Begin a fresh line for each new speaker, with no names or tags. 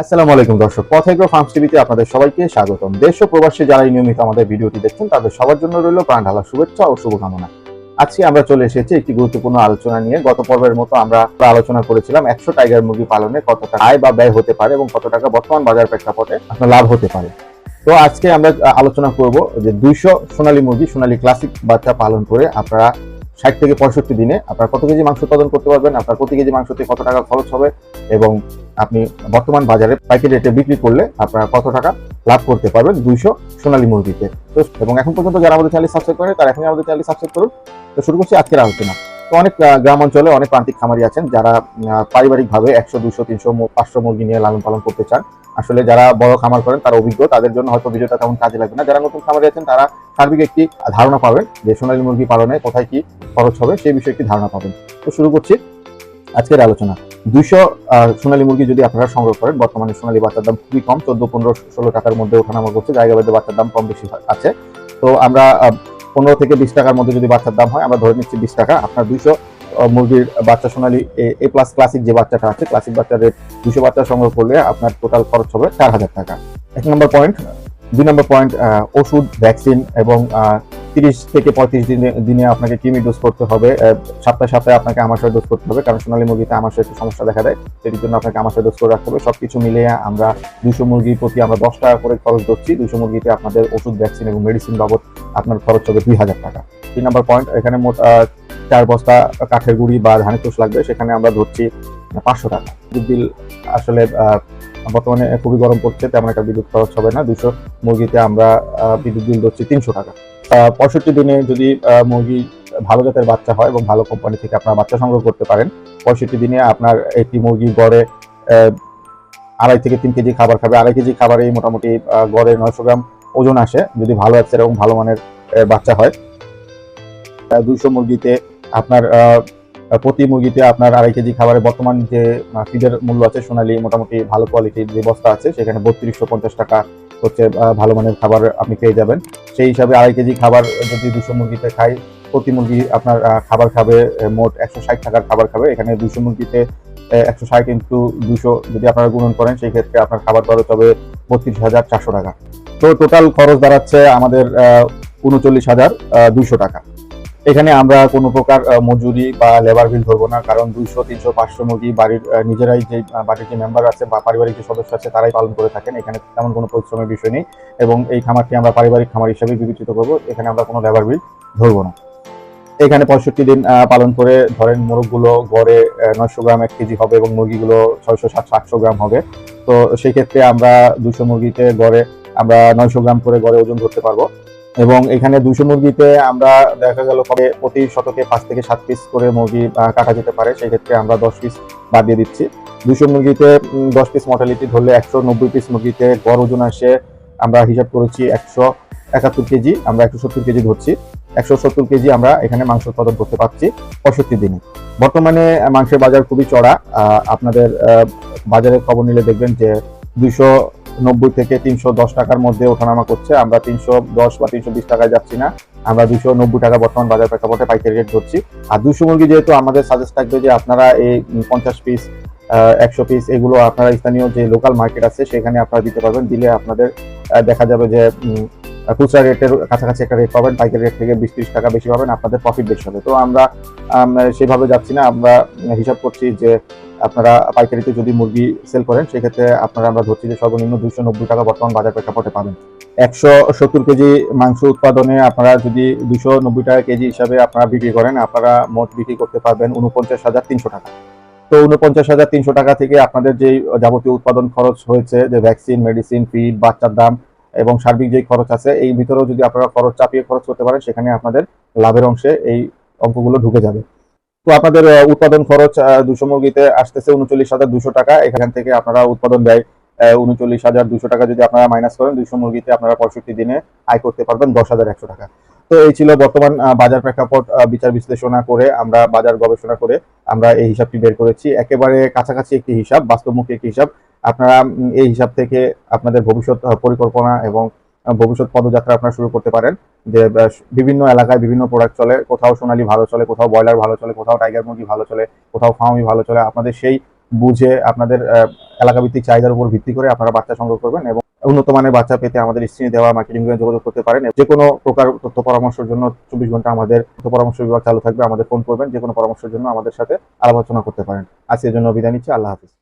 আসসালামু আলাইকুম দর্শক, পথেগ্রো ফার্মস টিভিতে আপনাদের সবাইকে স্বাগতম। দেশ ও প্রবাসী যারা নিয়মিত আমাদের ভিডিওটি দেখছেন, তাদের সবার জন্য রইল প্রাণ ঢালা শুভেচ্ছা ও শুভকামনা। আজকে আমরা চলে এসেছি একটি গুরুত্বপূর্ণ আলোচনা নিয়ে। গত পর্বের মতো আমরা আলোচনা করেছিলাম, একশো টাইগার মুরগি পালনে কত টাকা আয় বা ব্যয় হতে পারে এবং কত টাকা বর্তমান বাজার প্রেক্ষাপটে আপনার লাভ হতে পারে। তো আজকে আমরা আলোচনা করব যে দুইশো সোনালী মুরগি, সোনালী ক্লাসিক বাচ্চা পালন করে আপনারা ষাট থেকে পঁয়ষট্টি দিনে আপনার কত কেজি মাংস উৎপাদন করতে পারবেন, আপনার প্রতি কেজি মাংসতে কত টাকা খরচ হবে এবং আপনি বর্তমান বাজারে পাইকারি রেটে বিক্রি করলে আপনারা কত টাকা লাভ করতে পারবেন দুইশো সোনালী মুরগিতে। তো, এবং এখন পর্যন্ত যারা আমাদের চ্যানেল সাবস্ক্রাইব করেন তারা এখনই আমাদের চ্যানেল সাবস্ক্রাইব করুন। তো, শুরু করছি আজকের আলোচনা। তো, অনেক গ্রাম অঞ্চলে অনেক প্রান্তিক খামারি আছেন যারা পারিবারিকভাবে একশো দুশো তিনশো, পাঁচশো মুরগি নিয়ে লালন পালন করতে চান। আসলে যারা বড় খামার করেন, তারা অভিজ্ঞ, তাদের জন্য হয়তো ভিডিওটা তেমন কাজে লাগবে না। যারা নতুন খামারে আছেন, তারা সার্বিক একটি ধারণা পাবেন যে সোনালী মুরগি পালনে কোথায় কি খরচ হবে, সেই বিষয়ে একটি ধারণা পাবেন। তো শুরু করছি আজকের আলোচনা। দুইশো সোনালী মুরগি যদি আপনারা সংগ্রহ করেন, বর্তমানে সোনালী বাচ্চার দাম খুবই কম, চোদ্দ, পনেরো, ষোলো টাকার মধ্যে ওঠানামা করছে জায়গা ভেদে বাচ্চার দাম কম বেশি আছে। তো আমরা পনেরো থেকে বিশ টাকার মধ্যে যদি বাচ্চার দাম হয়, আমরা ধরে নিচ্ছি বিশ টাকা। আপনার দুইশো মুরগির বাচ্চা সোনালী এ প্লাস ক্লাসিক যে বাচ্চাটা আছে ক্লাসিক বাচ্চার রেট দুশো বাচ্চা সংগ্রহ করলে আপনার টোটাল খরচ হবে চার হাজার টাকা। এক নম্বর পয়েন্ট দুই নম্বর পয়েন্ট ওষুধ ভ্যাকসিন এবং তিরিশ থেকে পঁয়ত্রিশ দিনে দিনে আপনাকে কিমি ডোজ করতে হবে সপ্তাহে সপ্তাহে আপনাকে আমাশয় ডোজ করতে হবে, কারণ সোনালী মুরগিতে আমাশয় একটু সমস্যা দেখা দেয় সেটির জন্য আপনাকে আমাশয় ডোজ করে রাখতে হবে। সব কিছু মিলিয়ে আমরা দুশো মুরগির প্রতি আমরা দশ টাকা করে খরচ ধরছি, দুশো মুরগিতে আপনাদের ওষুধ ভ্যাকসিন এবং মেডিসিন বাবদ আপনার খরচ হবে দুই হাজার টাকা। তিন নম্বর পয়েন্ট এখানে মোট চার বস্তা কাঠের গুঁড়ি বা ধানের তোষ লাগবে, সেখানে আমরা ধরছি পাঁচশো টাকা। বিদ্যুৎ বিল আসলে বর্তমানে খুবই গরম পড়ছে, তেমন একটা বিদ্যুৎ খরচ হবে না। দুশো মুরগিতে আমরা বিদ্যুৎ বিল ধরছি তিনশো টাকা। পঁয়ষট্টি দিনে যদি মুরগি ভালো জাতের বাচ্চা হয় এবং ভালো কোম্পানি থেকে আপনার বাচ্চা সংগ্রহ করতে পারেন, পঁয়ষট্টি দিনে আপনার একটি মুরগি গড়ে আড়াই থেকে তিন কেজি খাবার খাবে। আড়াই কেজি খাবারেই মোটামুটি গড়ে নয়শো গ্রাম ওজন আসে, যদি ভালো অ্যাপসের এবং ভালো মানের বাচ্চা হয়। দুইশো মুরগিতে আপনার প্রতি মুরগিতে আপনার আড়াই কেজি খাবারের বর্তমান যে ফিডের মূল্য আছে, সোনালী মোটামুটি ভালো কোয়ালিটির যে বস্তা আছে, সেখানে বত্রিশশো পঞ্চাশ টাকা হচ্ছে ভালো মানের খাবার আপনি পেয়ে যাবেন। সেই হিসাবে আড়াই কেজি খাবার যদি দুশো মুরগিতে খাই প্রতি মুরগি আপনার খাবার খাবে মোট একশো ষাট টাকার খাবার খাবে। এখানে দুশো মুরগিতে একশো ষাট ইন্টু দুশো যদি আপনারা গুণন করেন, সেই ক্ষেত্রে আপনার খাবার খরচ হবে বত্রিশ হাজার চারশো টাকা। তো টোটাল খরচ দাঁড়াচ্ছে আমাদের উনচল্লিশ হাজার দুইশো টাকা। এখানে আমরা কোনো প্রকার মজুরি বা লেবার বিল ধরবো না, কারণ দুইশো, তিনশো, পাঁচশো মুরগি বাড়ির নিজেরাই যে বাড়ির যে মেম্বার আছে বা পারিবারিক যে সদস্য আছে তারাই পালন করে থাকেন। এখানে তেমন কোনো পরিশ্রমের বিষয় নেই এবং এই খামারটি আমরা পারিবারিক খামার হিসেবে বিবেচিত করব। এখানে আমরা কোনো লেবার বিল ধরবো না। এখানে পঁয়ষট্টি দিন পালন করে ধরেন মোরগগুলো গড়ে নয়শো গ্রাম এক কেজি হবে এবং মুরগিগুলো ছয়শো, সাতশো, আটশো গ্রাম হবে। তো সেক্ষেত্রে আমরা দুশো মুরগিতে গড়ে, আমরা নয়শো গ্রাম করে গড়ে ওজন ধরতে পারব। এবং এখানে দুশো মুরগিতে আমরা দেখা গেল কবে প্রতি শতকে পাঁচ থেকে সাত পিস করে মুরগি কাটা যেতে পারে, সেই ক্ষেত্রে আমরা দশ পিস বাদ দিয়ে দিচ্ছি। দুশো মুরগিতে দশ পিস মর্টালিটি ধরলে একশো নব্বই পিস মুরগিতে গড় ওজন আসে, আমরা হিসাব করেছি একশো একাত্তর কেজি, আমরা একশো সত্তর কেজি ধরছি। একশো সত্তর কেজি আমরা এখানে মাংস উৎপাদন করতে পারছি পঁয়ষট্টি দিনে। বর্তমানে মাংসের বাজার খুবই চড়া আপনাদের বাজারের খবর নিলে দেখবেন যে দুইশো নব্বই থেকে তিনশো দশ টাকার মধ্যে ওঠানামা করছে। আমরা তিনশো দশ বা তিনশো বিশ টাকায় যাচ্ছি না। আমরা দুশো নব্বই টাকা বর্তমান বাজার প্রেক্ষাপটে পাইকারি রেট ধরছি। আর দুশো মুরগি যেহেতু আমাদের সাজেস্ট থাকবে যে আপনারা এই পঞ্চাশ পিস একশো পিস এগুলো আপনারা স্থানীয় যে লোকাল মার্কেট আছে, সেখানে আপনারা দিতে পারবেন। দিলে আপনাদের দেখা যাবে যে খুচরা রেটের কাছাকাছি একটা রেট পাবেন। পাইকারি রেট থেকে বিশ ত্রিশ টাকা বেশি পাবেন আপনাদের প্রফিট বেশি হবে। তো আমরা সেভাবে যাচ্ছি না। আমরা হিসাব করছি যে আপনারা পাইকারিতে যদি মুরগি সেল করেন, সেক্ষেত্রে আপনারা আমরা ধরছি যে সর্বনিম্ন দুইশো নব্বই টাকা বর্তমান বাজার প্রেক্ষাপটে পাবেন। একশো সত্তর কেজি মাংস উৎপাদনে আপনারা যদি দুশো নব্বই টাকা কেজি হিসাবে আপনারা বিক্রি করেন, আপনারা মোট বিক্রি করতে পারবেন উনপঞ্চাশ হাজার তিনশো টাকা। তো উনপঞ্চাশ হাজার তিনশো টাকা থেকে আপনাদের যে যাবতীয় উৎপাদন খরচ হয়েছে, যে ভ্যাকসিন মেডিসিন ফিড বাচ্চার দাম এবং সার্বিক যে খরচ আছে, এই ভিতরেও যদি আপনারা খরচ চাপিয়ে খরচ করতে পারেন, সেখানে আপনাদের লাভের অংশে এই অঙ্কগুলো ঢুকে যাবে। তো আপনাদের উৎপাদন খরচ দুশো মুরগিতে আসতেছে উনচল্লিশ হাজার দুশো টাকা। এখান থেকে আপনারা উৎপাদন ব্যয় উনচল্লিশ হাজার দুশো টাকা যদি আপনারা মাইনাস করেন, দুশো মুরগিতে আপনারা পঁয়ষট্টি দিনে আয় করতে পারবেন দশ হাজার একশো টাকা। তো এই ছিল বর্তমান বাজার প্রেক্ষাপট বিচার বিশ্লেষণা করে আমরা বাজার গবেষণা করে আমরা এই হিসাবটি বের করেছি। একেবারে কাছাকাছি একটি হিসাব, বাস্তবমুখী একটি হিসাব। আপনারা এই হিসাব থেকে আপনাদের ভবিষ্যৎ পরিকল্পনা এবং ভবিষ্যৎ পদযাত্রা আপনারা শুরু করতে পারেন। যে বিভিন্ন এলাকায় বিভিন্ন প্রোডাক্ট চলে কোথাও সোনালী ভালো চলে কোথাও ব্রয়লার ভালো চলে কোথাও টাইগার মুরগি ভালো চলে কোথাও ফার্মি ভালো চলে আপনাদের সেই বুঝে আপনাদের আহ, এলাকাভিত্তিক চাহিদার উপর ভিত্তি করে আপনারা বাচ্চা সংগ্রহ করবেন এবং উন্নত মানের বাচ্চা পেতে আমাদের স্ক্রিনে দেওয়া মার্কেটিং যোগাযোগ করতে পারেন। যে কোনো প্রকার তথ্য পরামর্শের জন্য চব্বিশ ঘণ্টা আমাদের তথ্য পরামর্শ বিভাগ চালু থাকবে আমাদের ফোন করবেন যে কোনো পরামর্শের জন্য আমাদের সাথে আলোচনা করতে পারেন। আজকের জন্য বিদায় নিচ্ছি আল্লাহ হাফিজ।